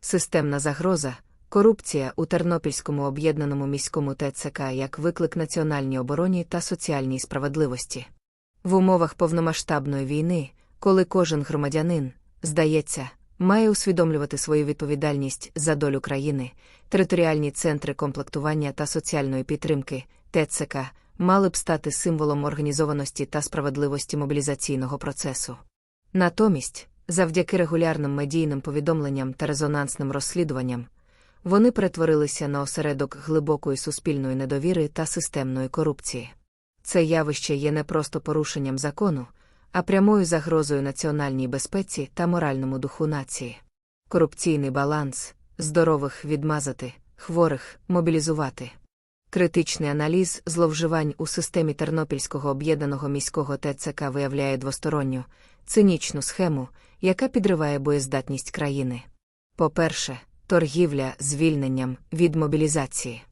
Системна загроза, корупція у Тернопільському об'єднаному міському ТЦК як виклик національній обороні та соціальній справедливості. В умовах повномасштабної війни, коли кожен громадянин, здається, має усвідомлювати свою відповідальність за долю країни, територіальні центри комплектування та соціальної підтримки ТЦК мали б стати символом організованості та справедливості мобілізаційного процесу. Натомість, завдяки регулярним медійним повідомленням та резонансним розслідуванням, вони перетворилися на осередок глибокої суспільної недовіри та системної корупції. Це явище є не просто порушенням закону, а прямою загрозою національній безпеці та моральному духу нації. Корупційний баланс здорових відмазати, хворих мобілізувати. Критичний аналіз зловживань у системі Тернопільського об'єднаного міського ТЦК виявляє двосторонню, цинічну схему, яка підриває боєздатність країни. По-перше, торгівля звільненням від мобілізації.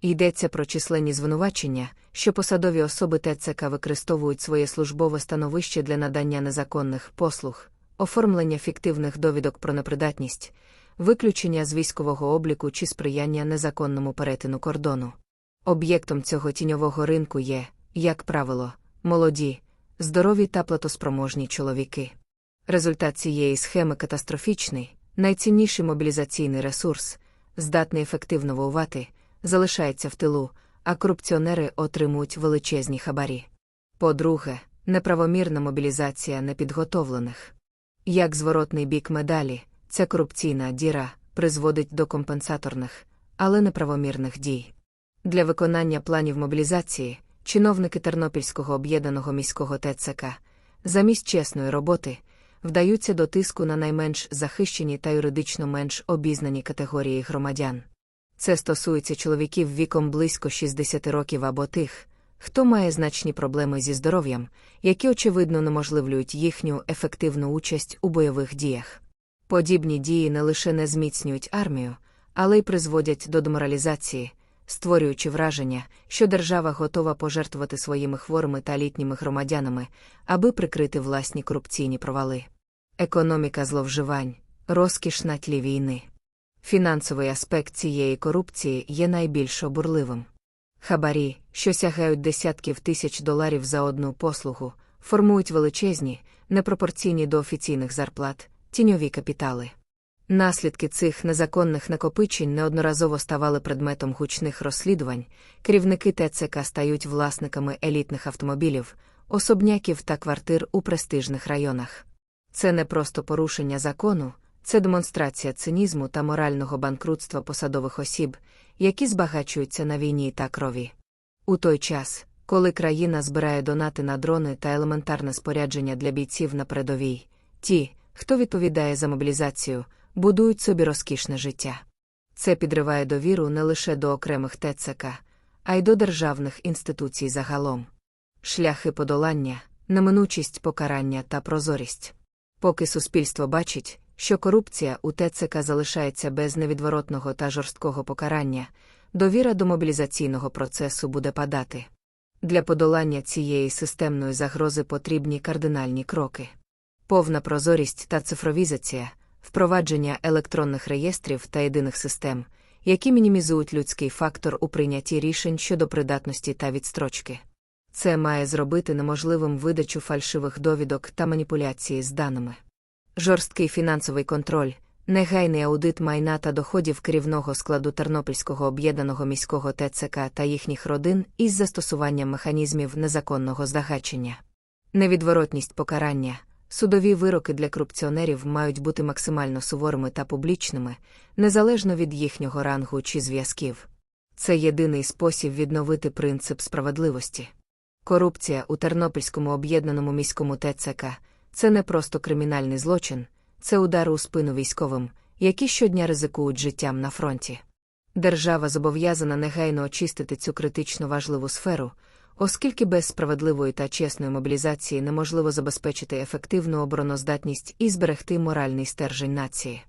Йдеться про численні звинувачення, що посадові особи ТЦК використовують своє службове становище для надання незаконних послуг, оформлення фіктивних довідок про непридатність, виключення з військового обліку чи сприяння незаконному перетину кордону. Об'єктом цього тіньового ринку є, як правило, молоді, здорові та платоспроможні чоловіки. Результат цієї схеми катастрофічний, найцінніший мобілізаційний ресурс, здатний ефективно воювати, залишається в тилу, а корупціонери отримують величезні хабарі. По-друге, неправомірна мобілізація непідготовлених. Як зворотний бік медалі, ця корупційна діра призводить до компенсаторних, але неправомірних дій. Для виконання планів мобілізації чиновники Тернопільського об'єднаного міського ТЦК замість чесної роботи вдаються до тиску на найменш захищені та юридично менш обізнані категорії громадян. Це стосується чоловіків віком близько 60 років або тих, хто має значні проблеми зі здоров'ям, які очевидно неможливлюють їхню ефективну участь у бойових діях. Подібні дії не лише не зміцнюють армію, але й призводять до деморалізації, створюючи враження, що держава готова пожертвувати своїми хворими та літніми громадянами, аби прикрити власні корупційні провали. Економіка зловживань, розкіш на тлі війни. Фінансовий аспект цієї корупції є найбільш обурливим. Хабарі, що сягають десятків тисяч доларів за одну послугу, формують величезні, непропорційні до офіційних зарплат, тіньові капітали. Наслідки цих незаконних накопичень неодноразово ставали предметом гучних розслідувань, керівники ТЦК стають власниками елітних автомобілів, особняків та квартир у престижних районах. Це не просто порушення закону, це демонстрація цинізму та морального банкрутства посадових осіб, які збагачуються на війні та крові. У той час, коли країна збирає донати на дрони та елементарне спорядження для бійців на передовій, ті, хто відповідає за мобілізацію, будують собі розкішне життя. Це підриває довіру не лише до окремих ТЦК, а й до державних інституцій загалом. Шляхи подолання, неминучість покарання та прозорість. Поки суспільство бачить, що корупція у ТЦК залишається без невідворотного та жорсткого покарання, довіра до мобілізаційного процесу буде падати. Для подолання цієї системної загрози потрібні кардинальні кроки. Повна прозорість та цифровізація, впровадження електронних реєстрів та єдиних систем, які мінімізують людський фактор у прийнятті рішень щодо придатності та відстрочки. Це має зробити неможливим видачу фальшивих довідок та маніпуляції з даними. Жорсткий фінансовий контроль, негайний аудит майна та доходів керівного складу Тернопільського об'єднаного міського ТЦК та їхніх родин із застосуванням механізмів незаконного здагачення. Невідворотність покарання, судові вироки для корупціонерів мають бути максимально суворими та публічними, незалежно від їхнього рангу чи зв'язків. Це єдиний спосіб відновити принцип справедливості. Корупція у Тернопільському об'єднаному міському ТЦК це не просто кримінальний злочин, це удар у спину військовим, які щодня ризикують життям на фронті. Держава зобов'язана негайно очистити цю критично важливу сферу, оскільки без справедливої та чесної мобілізації неможливо забезпечити ефективну обороноздатність і зберегти моральний стержень нації.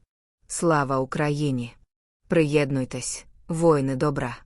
Слава Україні! Приєднуйтесь, воїни добра!